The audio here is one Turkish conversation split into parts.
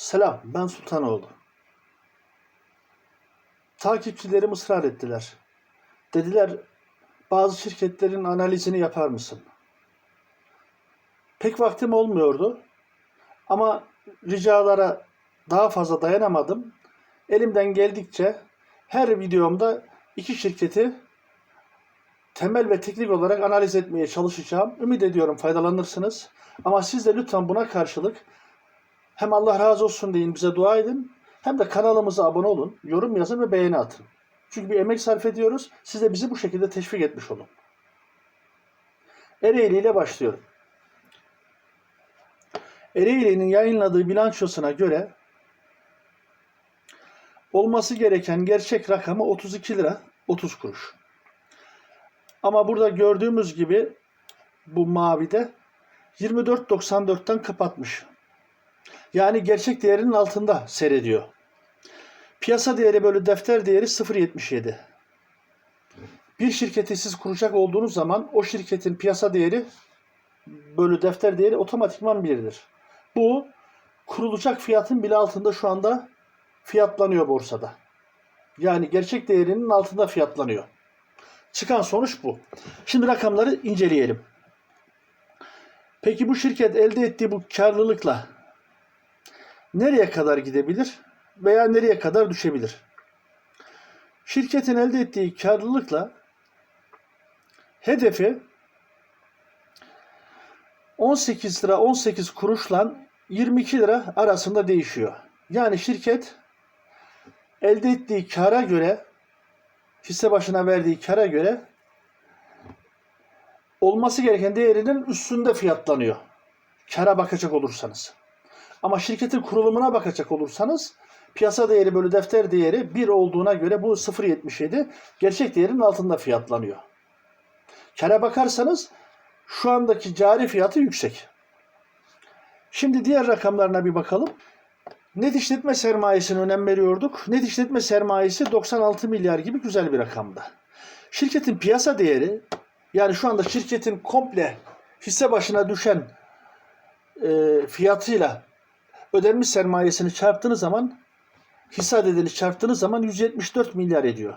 Selam, ben Sultanoğlu. Takipçilerim ısrar ettiler. Dediler, bazı şirketlerin analizini yapar mısın? Pek vaktim olmuyordu. Ama ricalara daha fazla dayanamadım. Elimden geldikçe her videomda iki şirketi temel ve teknik olarak analiz etmeye çalışacağım. Ümit ediyorum faydalanırsınız. Ama siz de lütfen buna karşılık hem Allah razı olsun deyin bize dua edin. Hem de kanalımıza abone olun, yorum yazın ve beğeni atın. Çünkü bir emek sarf ediyoruz. Siz de bizi bu şekilde teşvik etmiş olun. Ereğli ile başlıyorum. Ereğli'nin yayınladığı bilançosuna göre olması gereken gerçek rakamı 32 lira 30 kuruş. Ama burada gördüğümüz gibi bu mavide 24.94'ten kapatmış. Yani gerçek değerinin altında seyrediyor. Piyasa değeri bölü defter değeri 0.77. Bir şirketi siz kuracak olduğunuz zaman o şirketin piyasa değeri bölü defter değeri otomatikman 1'dir. Bu kurulacak fiyatın bile altında şu anda fiyatlanıyor borsada. Yani gerçek değerinin altında fiyatlanıyor. Çıkan sonuç bu. Şimdi rakamları inceleyelim. Peki bu şirket elde ettiği bu karlılıkla nereye kadar gidebilir veya nereye kadar düşebilir? Şirketin elde ettiği karlılıkla hedefi 18 lira 18 kuruşla 22 lira arasında değişiyor. Yani şirket elde ettiği kara göre hisse başına verdiği kara göre olması gereken değerinin üstünde fiyatlanıyor. Kara bakacak olursanız. Ama şirketin kurulumuna bakacak olursanız piyasa değeri bölü defter değeri 1 olduğuna göre bu 0.77 gerçek değerinin altında fiyatlanıyor. Kara bakarsanız şu andaki cari fiyatı yüksek. Şimdi diğer rakamlarına bir bakalım. Net işletme sermayesine önem veriyorduk. Net işletme sermayesi 96 milyar gibi güzel bir rakamda. Şirketin piyasa değeri yani şu anda şirketin komple hisse başına düşen e, fiyatıyla ödenmiş sermayesini çarptığınız zaman hisse adedini çarptığınız zaman 174 milyar ediyor.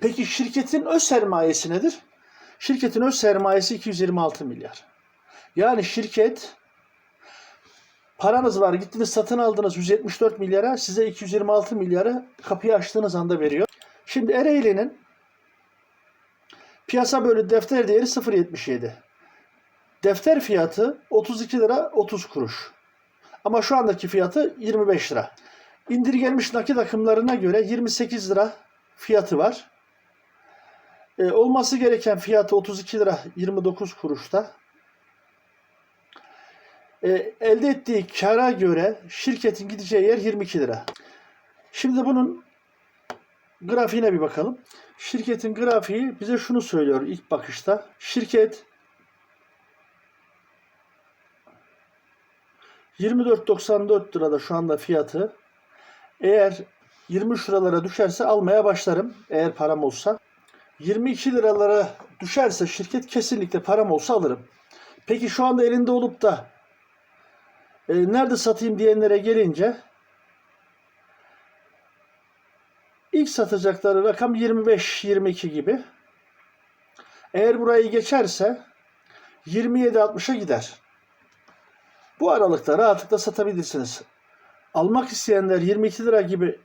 Peki şirketin öz sermayesi nedir? Şirketin öz sermayesi 226 milyar. Yani şirket paranız var gittiniz satın aldınız 174 milyara size 226 milyarı kapıyı açtığınız anda veriyor. Şimdi Ereğli'nin piyasa bölü defter değeri 0.77. Defter fiyatı 32 lira 30 kuruş. Ama şu andaki fiyatı 25 lira. İndirgenmiş nakit akımlarına göre 28 lira fiyatı var. Ee, olması gereken fiyatı 32 lira 29 kuruşta. Ee, elde ettiği kara göre şirketin gideceği yer 22 lira. Şimdi bunun grafiğine bir bakalım. Şirketin grafiği bize şunu söylüyor ilk bakışta. Şirket 24.94 lirada şu anda fiyatı. Eğer 23 liralara düşerse almaya başlarım eğer param olsa. 22 liralara düşerse şirket kesinlikle param olsa alırım. Peki şu anda elinde olup da e, nerede satayım diyenlere gelince ilk satacakları rakam 25-22 gibi. Eğer burayı geçerse 27-60'a gider. Bu aralıkta rahatlıkla satabilirsiniz. Almak isteyenler 22 lira gibi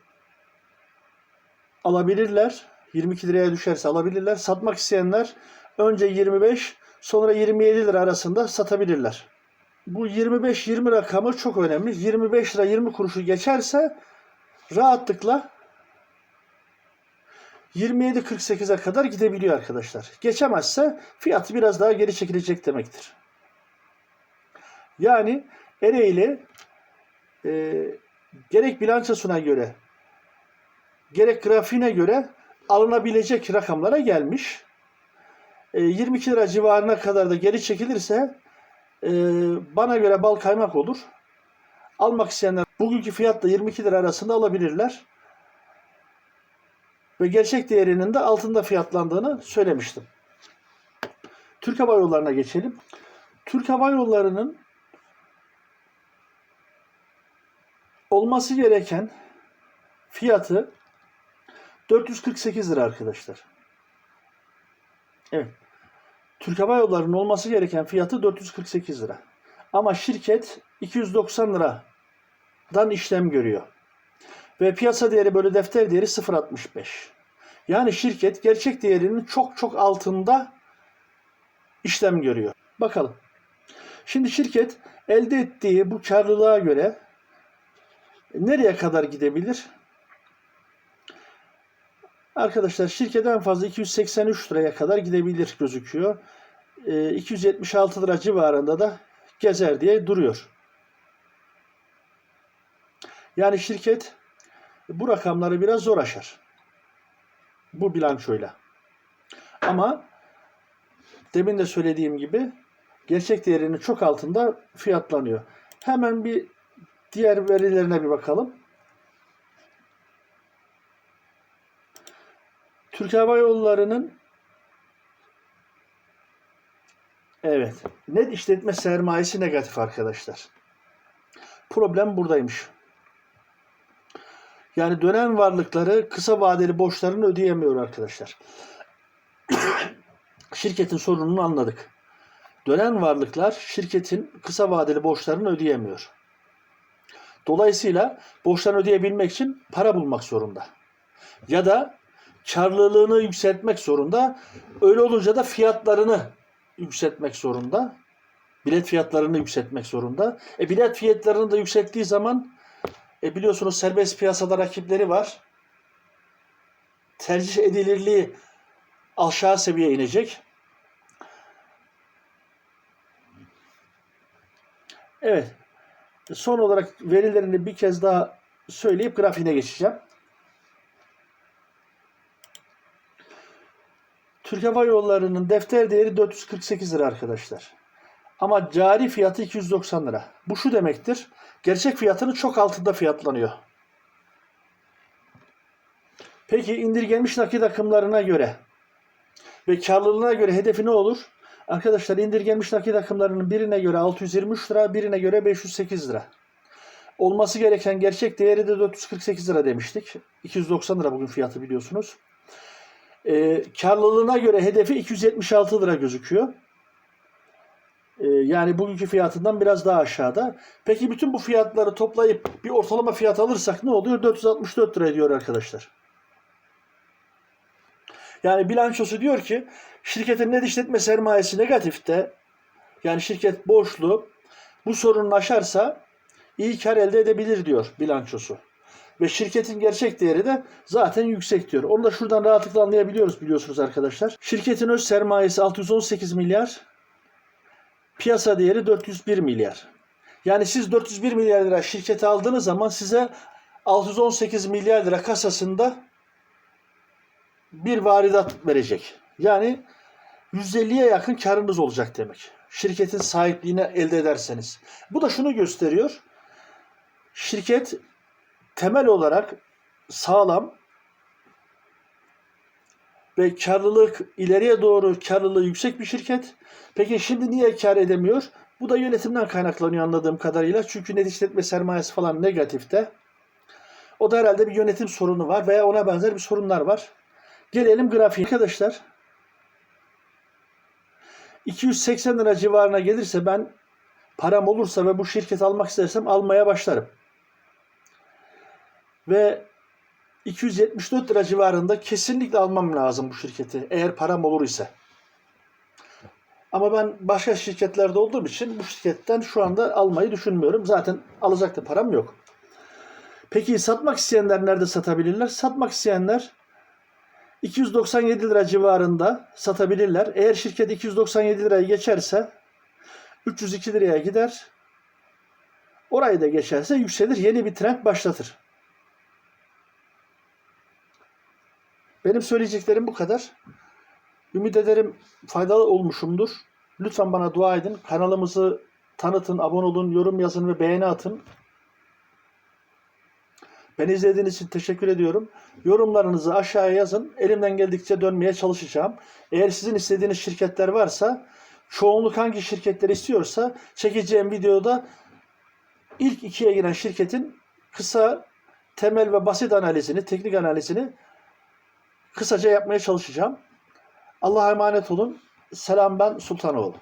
alabilirler. 22 liraya düşerse alabilirler. Satmak isteyenler önce 25 sonra 27 lira arasında satabilirler. Bu 25-20 rakamı çok önemli. 25 lira 20 kuruşu geçerse rahatlıkla 27-48'e kadar gidebiliyor arkadaşlar. Geçemezse fiyatı biraz daha geri çekilecek demektir. Yani Ereğli e, gerek bilançosuna göre gerek grafiğine göre alınabilecek rakamlara gelmiş. E, 22 lira civarına kadar da geri çekilirse e, bana göre bal kaymak olur. Almak isteyenler bugünkü fiyatla 22 lira arasında alabilirler. Ve gerçek değerinin de altında fiyatlandığını söylemiştim. Türk Hava Yolları'na geçelim. Türk Hava Yolları'nın olması gereken fiyatı 448 lira arkadaşlar. Evet. Türk Hava Yolları'nın olması gereken fiyatı 448 lira. Ama şirket 290 liradan işlem görüyor. Ve piyasa değeri böyle defter değeri 0.65. Yani şirket gerçek değerinin çok çok altında işlem görüyor. Bakalım. Şimdi şirket elde ettiği bu karlılığa göre nereye kadar gidebilir? Arkadaşlar şirket en fazla 283 liraya kadar gidebilir gözüküyor. Ee, 276 lira civarında da gezer diye duruyor. Yani şirket bu rakamları biraz zor aşar. Bu bilançoyla. Ama demin de söylediğim gibi gerçek değerinin çok altında fiyatlanıyor. Hemen bir diğer verilerine bir bakalım. Türk Hava Yolları'nın evet net işletme sermayesi negatif arkadaşlar. Problem buradaymış. Yani dönen varlıkları kısa vadeli borçlarını ödeyemiyor arkadaşlar. Şirketin sorununu anladık. Dönen varlıklar şirketin kısa vadeli borçlarını ödeyemiyor. Dolayısıyla borçlarını ödeyebilmek için para bulmak zorunda. Ya da karlılığını yükseltmek zorunda. Öyle olunca da fiyatlarını yükseltmek zorunda. Bilet fiyatlarını yükseltmek zorunda. E bilet fiyatlarını da yükselttiği zaman e biliyorsunuz serbest piyasada rakipleri var. Tercih edilirliği aşağı seviyeye inecek. Evet. Son olarak verilerini bir kez daha söyleyip grafiğine geçeceğim. Türk Hava Yolları'nın defter değeri 448 lira arkadaşlar. Ama cari fiyatı 290 lira. Bu şu demektir. Gerçek fiyatının çok altında fiyatlanıyor. Peki indirgenmiş nakit akımlarına göre ve karlılığına göre hedefi ne olur? Arkadaşlar indirgenmiş nakit akımlarının birine göre 623 lira, birine göre 508 lira. Olması gereken gerçek değeri de 448 lira demiştik. 290 lira bugün fiyatı biliyorsunuz. Ee, karlılığına göre hedefi 276 lira gözüküyor. Ee, yani bugünkü fiyatından biraz daha aşağıda. Peki bütün bu fiyatları toplayıp bir ortalama fiyat alırsak ne oluyor? 464 lira ediyor arkadaşlar. Yani bilançosu diyor ki şirketin net işletme sermayesi negatifte. Yani şirket borçlu. Bu sorunu aşarsa iyi kar elde edebilir diyor bilançosu. Ve şirketin gerçek değeri de zaten yüksek diyor. Onu da şuradan rahatlıkla anlayabiliyoruz biliyorsunuz arkadaşlar. Şirketin öz sermayesi 618 milyar. Piyasa değeri 401 milyar. Yani siz 401 milyar lira şirketi aldığınız zaman size 618 milyar lira kasasında bir varidat verecek. Yani 150'ye yakın karınız olacak demek. Şirketin sahipliğini elde ederseniz. Bu da şunu gösteriyor. Şirket temel olarak sağlam ve karlılık ileriye doğru karlılığı yüksek bir şirket. Peki şimdi niye kar edemiyor? Bu da yönetimden kaynaklanıyor anladığım kadarıyla. Çünkü net işletme sermayesi falan negatifte. O da herhalde bir yönetim sorunu var veya ona benzer bir sorunlar var. Gelelim grafiğe. Arkadaşlar 280 lira civarına gelirse ben param olursa ve bu şirket almak istersem almaya başlarım. Ve 274 lira civarında kesinlikle almam lazım bu şirketi eğer param olur ise. Ama ben başka şirketlerde olduğum için bu şirketten şu anda almayı düşünmüyorum. Zaten alacak da param yok. Peki satmak isteyenler nerede satabilirler? Satmak isteyenler 297 lira civarında satabilirler. Eğer şirket 297 lirayı geçerse 302 liraya gider. Orayı da geçerse yükselir. Yeni bir trend başlatır. Benim söyleyeceklerim bu kadar. Ümit ederim faydalı olmuşumdur. Lütfen bana dua edin. Kanalımızı tanıtın, abone olun, yorum yazın ve beğeni atın. Beni izlediğiniz için teşekkür ediyorum. Yorumlarınızı aşağıya yazın. Elimden geldikçe dönmeye çalışacağım. Eğer sizin istediğiniz şirketler varsa, çoğunluk hangi şirketler istiyorsa çekeceğim videoda ilk ikiye giren şirketin kısa, temel ve basit analizini, teknik analizini kısaca yapmaya çalışacağım. Allah'a emanet olun. Selam ben Sultanoğlu.